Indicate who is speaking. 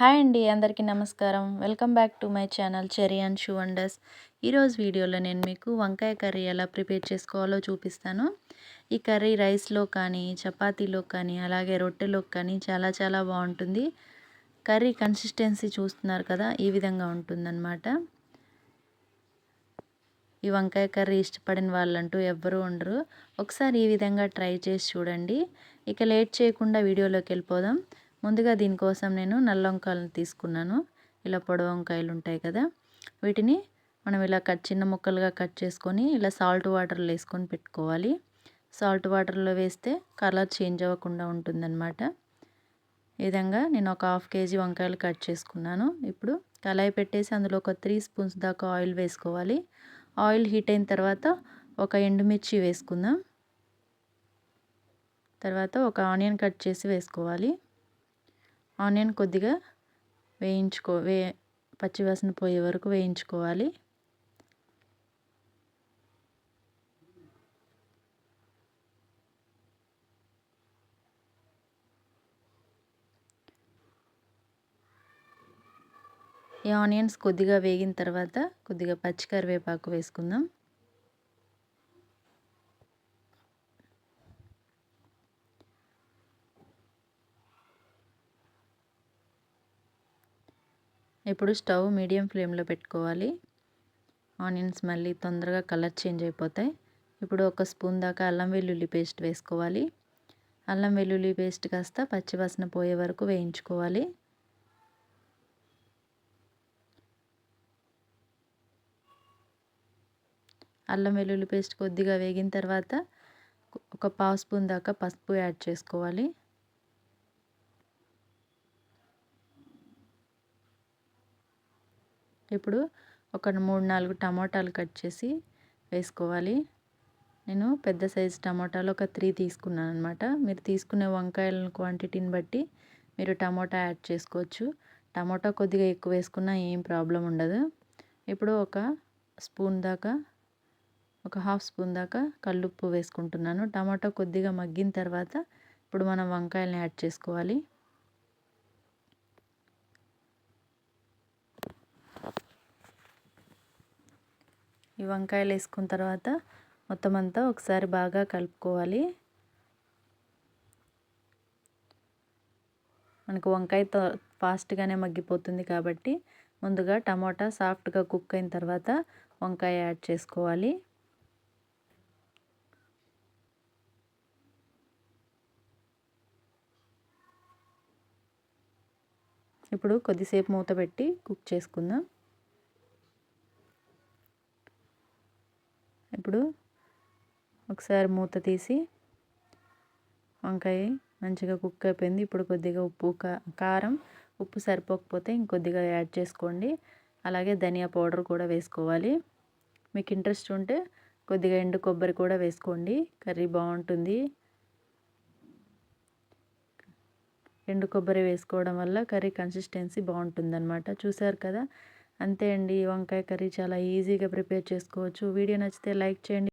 Speaker 1: Hi అండి అందరికీ నమస్కారం. Welcome back to my channel Cherry and Shoe Wonders. ఈరోజు వీడియోలో నేను మీకు వంకాయ కర్రీ ఎలా ప్రిపేర్ చేసుకోవాలో చూపిస్తాను. ఈ కర్రీ రైస్లో కానీ చపాతీలో కానీ అలాగే రొట్టెలో కానీ చాలా చాలా బాగుంటుంది. కర్రీ కన్సిస్టెన్సీ చూస్తున్నారు కదా ఈ విధంగా ఉంటుందన్నమాట. ఈ వంకాయ కర్రీ ఇష్టపడిన వాళ్ళంటూ ఎవ్వరూ ఉండరు. ఒకసారి ఈ విధంగా ట్రై చేసి చూడండి. ఇక లేట్ చేయకుండా వీడియోలోకి వెళ్ళిపోదాం. ముందుగా దీనికోసం నేను నల్ల వంకాయలను తీసుకున్నాను. ఇలా పొడవ వంకాయలు ఉంటాయి కదా వీటిని మనం ఇలా కట్ చిన్న ముక్కలుగా కట్ చేసుకొని ఇలా సాల్ట్ వాటర్లో వేసుకొని పెట్టుకోవాలి. సాల్ట్ వాటర్లో వేస్తే కలర్ చేంజ్ అవ్వకుండా ఉంటుందన్నమాట. ఈ విధంగా నేను ఒక హాఫ్ కేజీ వంకాయలు కట్ చేసుకున్నాను. ఇప్పుడు కళాయి పెట్టేసి అందులో ఒక త్రీ స్పూన్స్ దాకా ఆయిల్ వేసుకోవాలి. ఆయిల్ హీట్ అయిన తర్వాత ఒక ఎండుమిర్చి వేసుకుందాం. తర్వాత ఒక ఆనియన్ కట్ చేసి వేసుకోవాలి. ఆనియన్ కొద్దిగా వేయించుకో వే పచ్చివాసన పోయే వరకు వేయించుకోవాలి. ఈ ఆనియన్స్ కొద్దిగా వేగిన తర్వాత కొద్దిగా పచ్చి కరివేపాకు వేసుకుందాం. ఇప్పుడు స్టవ్ మీడియం ఫ్లేమ్లో పెట్టుకోవాలి. ఆనియన్స్ మళ్ళీ తొందరగా కలర్ చేంజ్ అయిపోతాయి. ఇప్పుడు ఒక స్పూన్ దాకా అల్లం వెల్లుల్లి పేస్ట్ వేసుకోవాలి. అల్లం వెల్లుల్లి పేస్ట్ కాస్త పచ్చివాసన పోయే వరకు వేయించుకోవాలి. అల్లం వెల్లుల్లి పేస్ట్ కొద్దిగా వేగిన తర్వాత ఒక పావు స్పూన్ దాకా పసుపు యాడ్ చేసుకోవాలి. ఇప్పుడు ఒక మూడు నాలుగు టమాటాలు కట్ చేసి వేసుకోవాలి. నేను పెద్ద సైజు టమాటాలు ఒక త్రీ తీసుకున్నాను అనమాట మీరు తీసుకునే వంకాయల క్వాంటిటీని బట్టి మీరు టమాటా యాడ్ చేసుకోవచ్చు. టమాటా కొద్దిగా ఎక్కువ వేసుకున్నా ఏం ప్రాబ్లం ఉండదు. ఇప్పుడు ఒక స్పూన్ దాకా ఒక హాఫ్ స్పూన్ దాకా కల్లుప్పు వేసుకుంటున్నాను. టమాటా కొద్దిగా మగ్గిన తర్వాత ఇప్పుడు మనం వంకాయలను యాడ్ చేసుకోవాలి. ఈ వంకాయలు వేసుకున్న తర్వాత మొత్తం అంతా ఒకసారి బాగా కలుపుకోవాలి. మనకు వంకాయ ఫాస్ట్గానే మగ్గిపోతుంది కాబట్టి ముందుగా టమాటా సాఫ్ట్గా కుక్ అయిన తర్వాత వంకాయ యాడ్ చేసుకోవాలి. ఇప్పుడు కొద్దిసేపు మూత పెట్టి కుక్ చేసుకుందాం. ఇప్పుడు ఒకసారి మూత తీసి వంకాయ మంచిగా కుక్ అయిపోయింది. ఇప్పుడు కొద్దిగా ఉప్పు కారం ఉప్పు సరిపోకపోతే ఇంకొద్దిగా యాడ్ చేసుకోండి. అలాగే ధనియా పౌడర్ కూడా వేసుకోవాలి. మీకు ఇంట్రెస్ట్ ఉంటే కొద్దిగా ఎండు కొబ్బరి కూడా వేసుకోండి. కర్రీ బాగుంటుంది. ఎండు కొబ్బరి వేసుకోవడం వల్ల కర్రీ కన్సిస్టెన్సీ బాగుంటుందన్నమాట. చూసారు కదా? అంతే అండి. వంకాయ కర్రీ చాలా ఈజీగా ప్రిపేర్ చేసుకోవచ్చు. వీడియో నచ్చితే లైక్ చేయండి.